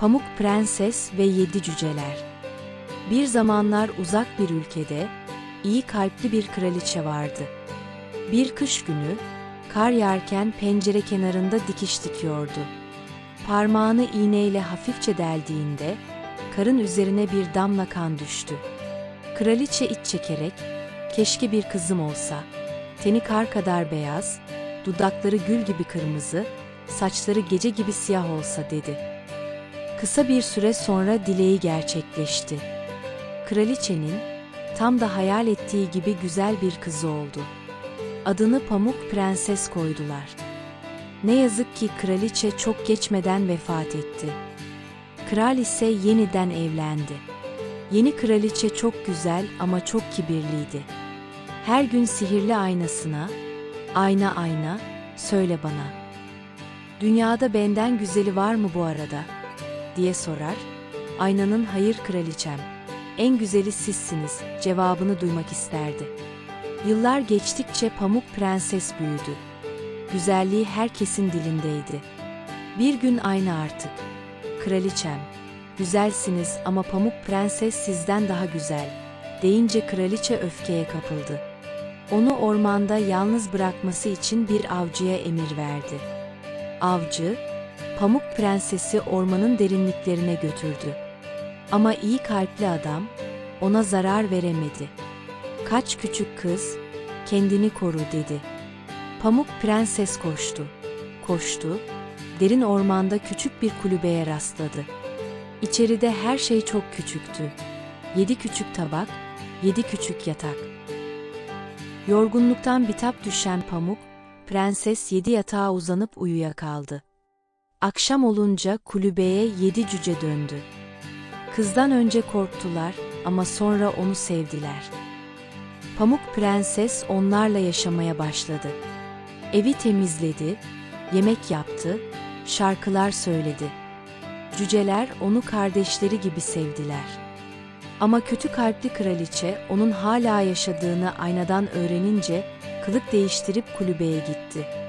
Pamuk Prenses ve Yedi Cüceler Bir zamanlar uzak bir ülkede iyi kalpli bir kraliçe vardı. Bir kış günü kar yağarken pencere kenarında dikiş dikiyordu. Parmağını iğneyle hafifçe deldiğinde karın üzerine bir damla kan düştü. Kraliçe iç çekerek keşke bir kızım olsa. Teni kar kadar beyaz, dudakları gül gibi kırmızı, saçları gece gibi siyah olsa dedi. Kısa bir süre sonra dileği gerçekleşti. Kraliçenin tam da hayal ettiği gibi güzel bir kızı oldu. Adını Pamuk Prenses koydular. Ne yazık ki kraliçe çok geçmeden vefat etti. Kral ise yeniden evlendi. Yeni kraliçe çok güzel ama çok kibirliydi. Her gün sihirli aynasına, ayna ayna, söyle bana. Dünyada benden güzeli var mı bu arada? Diye sorar. Aynanın hayır kraliçem, en güzeli sizsiniz cevabını duymak isterdi. Yıllar geçtikçe Pamuk Prenses büyüdü. Güzelliği herkesin dilindeydi. Bir gün ayna artık. Kraliçem, güzelsiniz ama Pamuk Prenses sizden daha güzel deyince kraliçe öfkeye kapıldı. Onu ormanda yalnız bırakması için bir avcıya emir verdi. Avcı, Pamuk Prensesi ormanın derinliklerine götürdü. Ama iyi kalpli adam ona zarar veremedi. Kaç küçük kız, kendini koru dedi. Pamuk Prenses koştu. Koştu, derin ormanda küçük bir kulübeye rastladı. İçeride her şey çok küçüktü. Yedi küçük tabak, yedi küçük yatak. Yorgunluktan bitap düşen Pamuk, prenses yedi yatağa uzanıp uyuyakaldı. Akşam olunca kulübeye yedi cüce döndü. Kızdan önce korktular ama sonra onu sevdiler. Pamuk Prenses onlarla yaşamaya başladı. Evi temizledi, yemek yaptı, şarkılar söyledi. Cüceler onu kardeşleri gibi sevdiler. Ama kötü kalpli kraliçe onun hala yaşadığını aynadan öğrenince kılık değiştirip kulübeye gitti.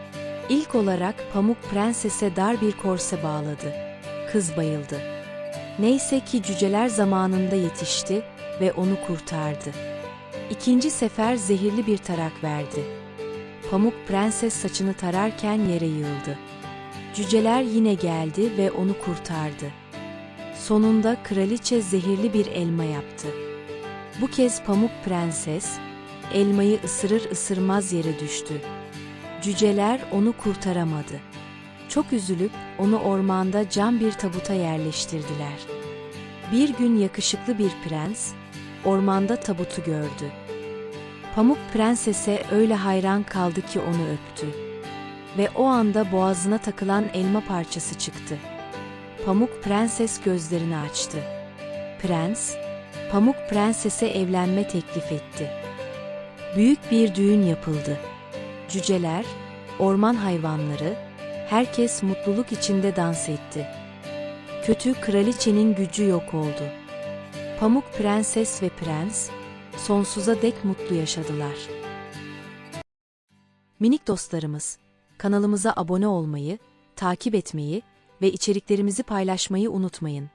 İlk olarak Pamuk Prenses'e dar bir korse bağladı. Kız bayıldı. Neyse ki cüceler zamanında yetişti ve onu kurtardı. İkinci sefer zehirli bir tarak verdi. Pamuk Prenses saçını tararken yere yığıldı. Cüceler yine geldi ve onu kurtardı. Sonunda kraliçe zehirli bir elma yaptı. Bu kez Pamuk Prenses elmayı ısırır ısırmaz yere düştü. Cüceler onu kurtaramadı. Çok üzülüp onu ormanda cam bir tabuta yerleştirdiler. Bir gün yakışıklı bir prens ormanda tabutu gördü. Pamuk Prenses'e öyle hayran kaldı ki onu öptü. Ve o anda boğazına takılan elma parçası çıktı. Pamuk Prenses gözlerini açtı. Prens, Pamuk Prenses'e evlenme teklif etti. Büyük bir düğün yapıldı. Cüceler, orman hayvanları, herkes mutluluk içinde dans etti. Kötü kraliçenin gücü yok oldu. Pamuk Prenses ve Prens, sonsuza dek mutlu yaşadılar. Minik dostlarımız, kanalımıza abone olmayı, takip etmeyi ve içeriklerimizi paylaşmayı unutmayın.